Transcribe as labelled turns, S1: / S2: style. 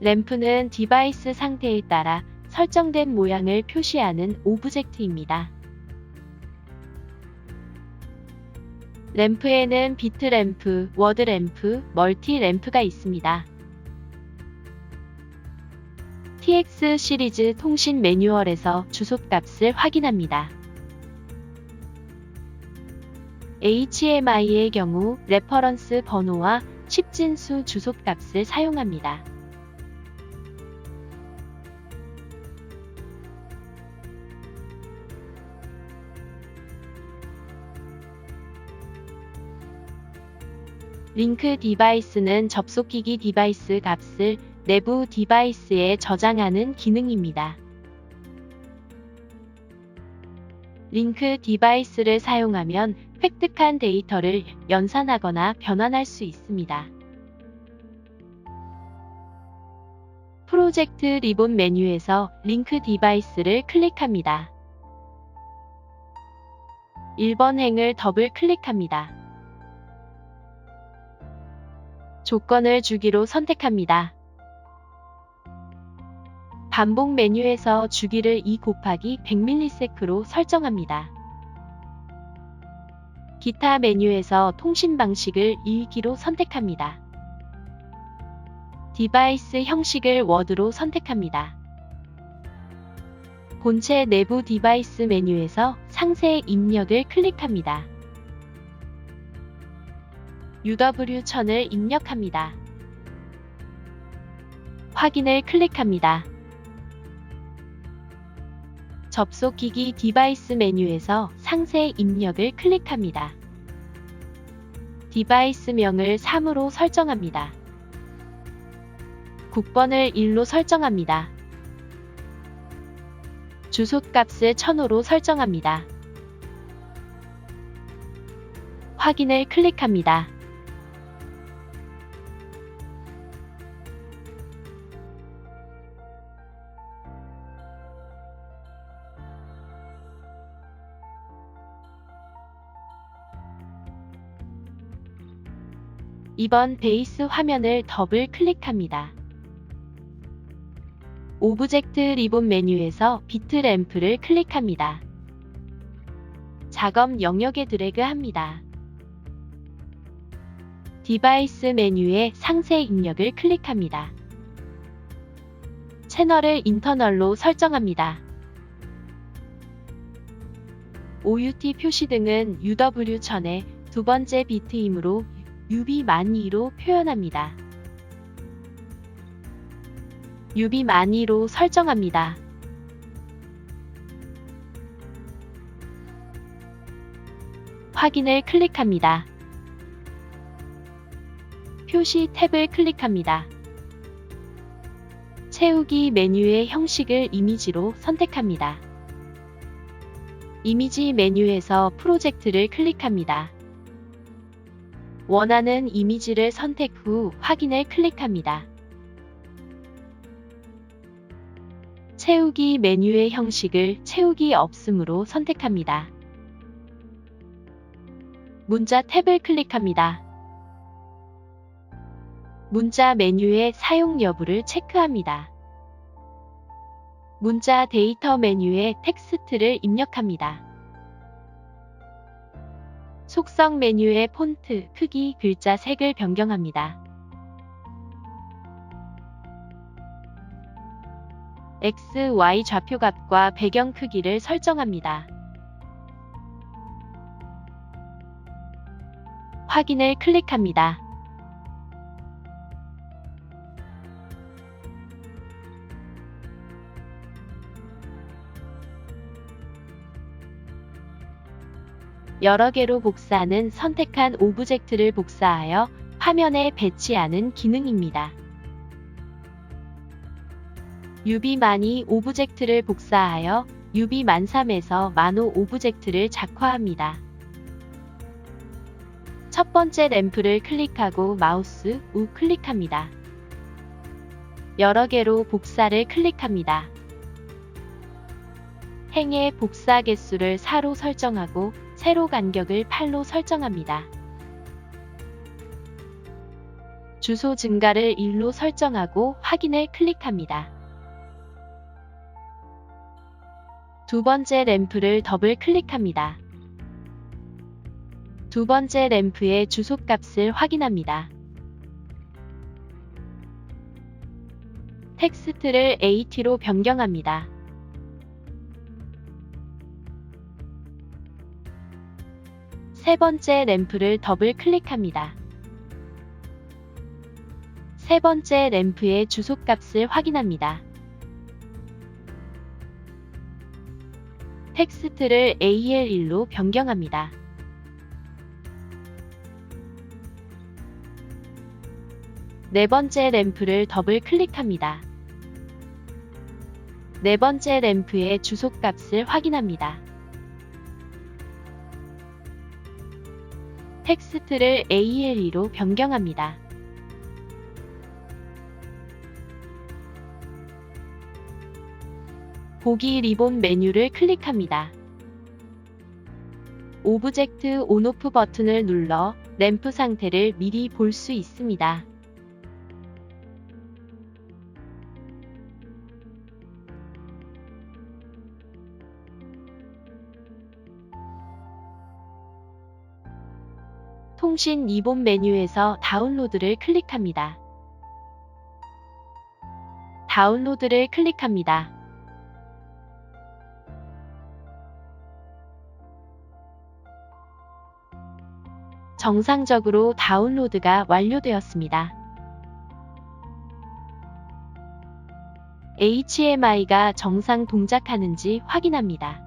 S1: 램프는 디바이스 상태에 따라 설정된 모양을 표시하는 오브젝트입니다. 램프에는 비트 램프, 워드 램프, 멀티 램프가 있습니다. TX 시리즈 통신 매뉴얼에서 주소값을 확인합니다. HMI의 경우 레퍼런스 번호와 10진수 주소값을 사용합니다. 링크 디바이스는 접속기기 디바이스 값을 내부 디바이스에 저장하는 기능입니다. 링크 디바이스를 사용하면 획득한 데이터를 연산하거나 변환할 수 있습니다. 프로젝트 리본 메뉴에서 링크 디바이스를 클릭합니다. 1번 행을 더블 클릭합니다. 조건을 주기로 선택합니다. 반복 메뉴에서 주기를 2 곱하기 100ms로 설정합니다. 기타 메뉴에서 통신 방식을 1기로 선택합니다. 디바이스 형식을 워드로 선택합니다. 본체 내부 디바이스 메뉴에서 상세 입력을 클릭합니다. UW1000을 입력합니다. 확인을 클릭합니다. 접속기기 디바이스 메뉴에서 상세 입력을 클릭합니다. 디바이스명을 3으로 설정합니다. 국번을 1로 설정합니다. 주소값을 1000으로 설정합니다. 확인을 클릭합니다. 이번 베이스 화면을 더블 클릭합니다. 오브젝트 리본 메뉴에서 비트 램프를 클릭합니다. 작업 영역에 드래그 합니다. 디바이스 메뉴에 상세 입력을 클릭합니다. 채널을 인터널로 설정합니다. OUT 표시 등은 UW1000의 두 번째 비트이므로 UB-2로 표현합니다. UB-2로 설정합니다. 확인을 클릭합니다. 표시 탭을 클릭합니다. 채우기 메뉴의 형식을 이미지로 선택합니다. 이미지 메뉴에서 프로젝트를 클릭합니다. 원하는 이미지를 선택 후 확인을 클릭합니다. 채우기 메뉴의 형식을 채우기 없음으로 선택합니다. 문자 탭을 클릭합니다. 문자 메뉴의 사용 여부를 체크합니다. 문자 데이터 메뉴에 텍스트를 입력합니다. 속성 메뉴의 폰트, 크기, 글자 색을 변경합니다. X, Y 좌표 값과 배경 크기를 설정합니다. 확인을 클릭합니다. 여러 개로 복사하는 선택한 오브젝트를 복사하여 화면에 배치하는 기능입니다. UB-만이 오브젝트를 복사하여 UB-3에서 만호 오브젝트를 작화합니다. 첫 번째 램프를 클릭하고 마우스 우 클릭합니다. 여러 개로 복사를 클릭합니다. 행의 복사 개수를 4로 설정하고 세로 간격을 8로 설정합니다. 주소 증가를 1로 설정하고 확인을 클릭합니다. 두 번째 램프를 더블 클릭합니다. 두 번째 램프의 주소값을 확인합니다. 텍스트를 AT로 변경합니다. 세 번째 램프를 더블 클릭합니다. 세 번째 램프의 주소값을 확인합니다. 텍스트를 AL1로 변경합니다. 네 번째 램프를 더블 클릭합니다. 네 번째 램프의 주소값을 확인합니다. 텍스트를 AL2로 변경합니다. 보기 리본 메뉴를 클릭합니다. 오브젝트 온오프 버튼을 눌러 램프 상태를 미리 볼 수 있습니다. 통신 리본 메뉴에서 다운로드를 클릭합니다. 다운로드를 클릭합니다. 정상적으로 다운로드가 완료되었습니다. HMI가 정상 동작하는지 확인합니다.